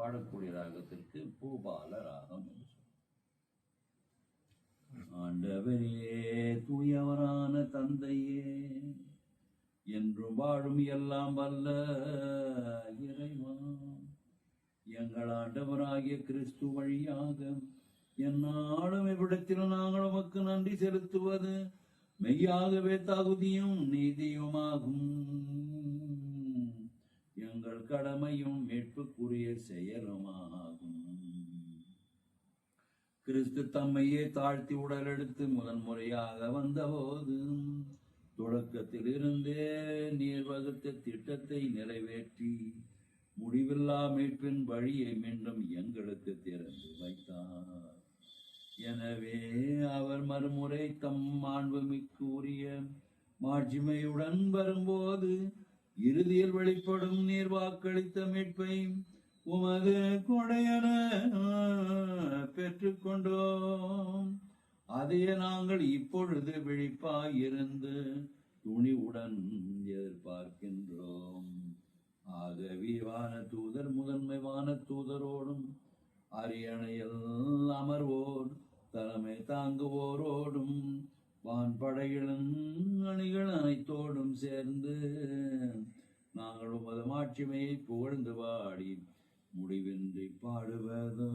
பாடக்கூடிய ராகத்திற்கு பூபால ராகம் என்று ஆண்டவரே தூயவரான தந்தையே என்றும் வாழும் எல்லாம் வல்ல இறைவா. எங்கள் ஆண்டவராகிய கிறிஸ்து வழியாக என்னாலும் இவ்விடத்தில் நாங்கள் உமக்கு நன்றி செலுத்துவது மெய்யாகவே தகுதியும் நீதியுமாகும். எங்கள் கடமையும் மீட்புக்குரிய செயலுமாகும். கிறிஸ்து தம்மையே தாழ்த்தி உடலெடுத்து முதன் முறையாக வந்தபோது தொடக்கத்தில் இருந்தே நீர் வகுத்த திட்டத்தை நிறைவேற்றி முடிவில்லா மீட்பின் வழியை மீண்டும் எங்களுக்கு திறந்து வைத்தார். எனவே அவர் மறுமுறை தம் மாண்புமிக்கு உரிய மாட்சிமையுடன் வரும்போது இறுதியில் வெளிப்படும் நீர் வாக்களித்த மீட்பை உமது கொடையன பெற்றுக்கொண்டோம். அதையே நாங்கள் இப்பொழுது விழிப்பாயிருந்து துணிவுடன் எதிர்பார்க்கின்றோம். ஆகவே வான தூதர் முதன்மை வான தூதரோடும் அரியணையில் அமர்வோர் தலைமை தாங்குவோரோடும் வான்படைகளின் அணிகள் அனைத்தோடும் சேர்ந்து உமது புகழ்ந்து வாடி முடிவின்றி பாடுவதா